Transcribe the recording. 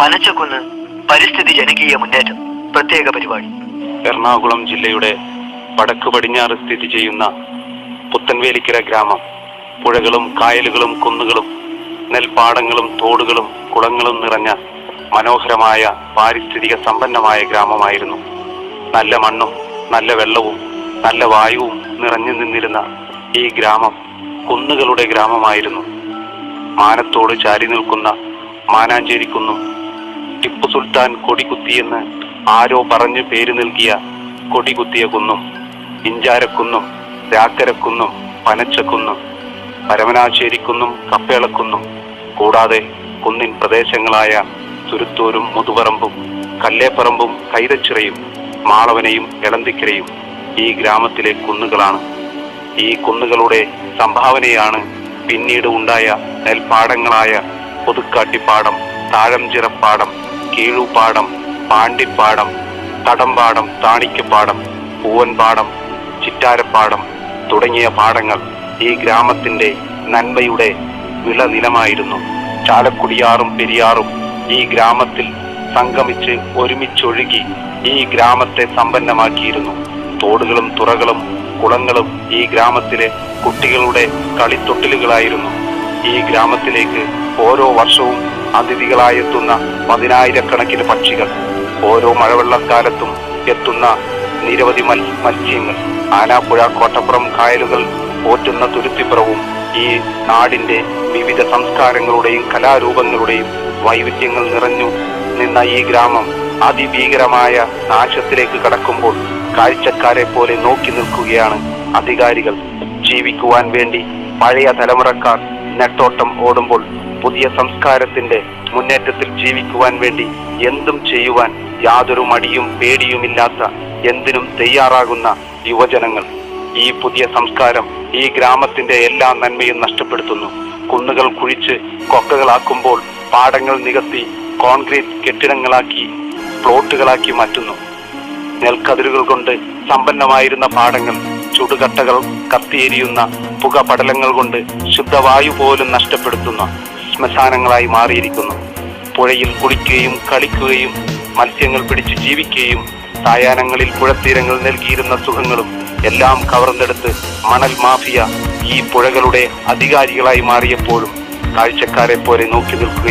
പനച്ചക്കുന്ന് പരിസ്ഥിതി ജനകീയ മുന്നേറ്റം പ്രത്യേക പരിപാടി. എറണാകുളം ജില്ലയുടെ വടക്ക് പടിഞ്ഞാറ് സ്ഥിതി ചെയ്യുന്ന പുത്തൻവേലിക്കര ഗ്രാമം. പുഴകളും കായലുകളും കുന്നുകളും നെൽപ്പാടങ്ങളും തോടുകളും കുളങ്ങളും നിറഞ്ഞ മനോഹരമായ പാരിസ്ഥിതിക സമ്പന്നമായ ഗ്രാമമായിരുന്നു. നല്ല മണ്ണും നല്ല വെള്ളവും നല്ല വായുവും നിറഞ്ഞു നിന്നിരുന്ന ഈ ഗ്രാമം കുന്നുകളുടെ ഗ്രാമമായിരുന്നു. മാനത്തോട് ചാരി നിൽക്കുന്ന മാനാഞ്ചേരിക്കുന്നും ടിപ്പു സുൽത്താൻ കൊടികുത്തിയെന്ന് ആരോ പറഞ്ഞു പേര് നൽകിയ കൊടികുത്തിയ കുന്നും ഇഞ്ചാരക്കുന്നും രാക്കരക്കുന്നും പനച്ചക്കുന്നും പരമനാശ്ശേരിക്കുന്നും കപ്പേളക്കുന്നും കൂടാതെ കുന്നിൻ പ്രദേശങ്ങളായ തുരുത്തൂരും മുതുപറമ്പും കല്ലേപ്പറമ്പും കൈതച്ചിറയും മാളവനയും എളന്തിക്കരയും ഈ ഗ്രാമത്തിലെ കുന്നുകളാണ്. ഈ കുന്നുകളുടെ സംഭാവനയാണ് പിന്നീട് ഉണ്ടായ നെൽപ്പാടങ്ങളായ പുതുക്കാട്ടിപ്പാടം താഴംചിറപ്പാടം കീഴുപാടം പാണ്ടിപ്പാടം തടമ്പാടം താണിക്കപ്പാടം പൂവൻപാടം ചിറ്റാരപ്പാടം തുടങ്ങിയ പാടങ്ങൾ ഈ ഗ്രാമത്തിന്റെ നന്മയുടെ വിളനിലമായിരുന്നു. ചാലക്കുടിയാറും പെരിയാറും ഈ ഗ്രാമത്തിൽ സംഗമിച്ച് ഒരുമിച്ചൊഴുകി ഈ ഗ്രാമത്തെ സമ്പന്നമാക്കിയിരുന്നു. തോടുകളും തുറകളും കുളങ്ങളും ഈ ഗ്രാമത്തിലെ കുട്ടികളുടെ കളിത്തൊട്ടിലുകളായിരുന്നു. ഈ ഗ്രാമത്തിലേക്ക് ഓരോ വർഷവും അതിഥികളായെത്തുന്ന പതിനായിരക്കണക്കിന് പക്ഷികൾ. ഓരോ മഴവെള്ളക്കാലത്തും എത്തുന്ന നിരവധി മത്സ്യങ്ങൾ. ആനാപ്പുഴ കോട്ടപ്പുറം കായലുകൾ പോറ്റുന്ന തുരുത്തിപ്പുറവും ഈ നാടിന്റെ വിവിധ സംസ്കാരങ്ങളുടെയും കലാരൂപങ്ങളുടെയും വൈവിധ്യങ്ങൾ നിറഞ്ഞു നിന്ന ഈ ഗ്രാമം അതിഭീകരമായ നാശത്തിലേക്ക് കടക്കുമ്പോൾ കാഴ്ചക്കാരെ പോലെ നോക്കി നിൽക്കുകയാണ് അധികാരികൾ. ജീവിക്കുവാൻ വേണ്ടി പഴയ തലമുറക്കാർ നെട്ടോട്ടം ഓടുമ്പോൾ പുതിയ സംസ്കാരത്തിന്റെ മുന്നേറ്റത്തിൽ ജീവിക്കുവാൻ വേണ്ടി എന്തും ചെയ്യുവാൻ യാതൊരു മടിയും പേടിയുമില്ലാത്ത എന്തിനും തയ്യാറാകുന്ന യുവജനങ്ങൾ ഈ പുതിയ സംസ്കാരം ഈ ഗ്രാമത്തിന്റെ എല്ലാ നന്മയും നഷ്ടപ്പെടുത്തുന്നു. കുന്നുകൾ കുഴിച്ച് കൊക്കകളാക്കുമ്പോൾ പാടങ്ങൾ നികത്തി കോൺക്രീറ്റ് കെട്ടിടങ്ങളാക്കി പ്ലോട്ടുകളാക്കി മാറ്റുന്നു. നെൽക്കതിരുകൾ കൊണ്ട് സമ്പന്നമായിരുന്ന പാടങ്ങൾ ചുടുകട്ടകൾ കത്തിയെരിയുന്ന പുകപടലങ്ങൾ കൊണ്ട് ശുദ്ധവായു പോലും നഷ്ടപ്പെടുത്തുന്ന. ശ്മശാനങ്ങളായി മാറിയിരിക്കുന്നു. പുഴയിൽ കുളിക്കുകയും കളിക്കുകയും മത്സ്യങ്ങൾ പിടിച്ച് ജീവിക്കുകയും സായാഹ്നങ്ങളിൽ പുഴത്തീരങ്ങൾ നൽകിയിരുന്ന സുഖങ്ങളും എല്ലാം കവർന്നെടുത്ത് മണൽ മാഫിയ ഈ പുഴകളുടെ അധികാരികളായി മാറിയപ്പോഴും കാഴ്ചക്കാരെ പോലെ നോക്കി നിൽക്കുകയാണ്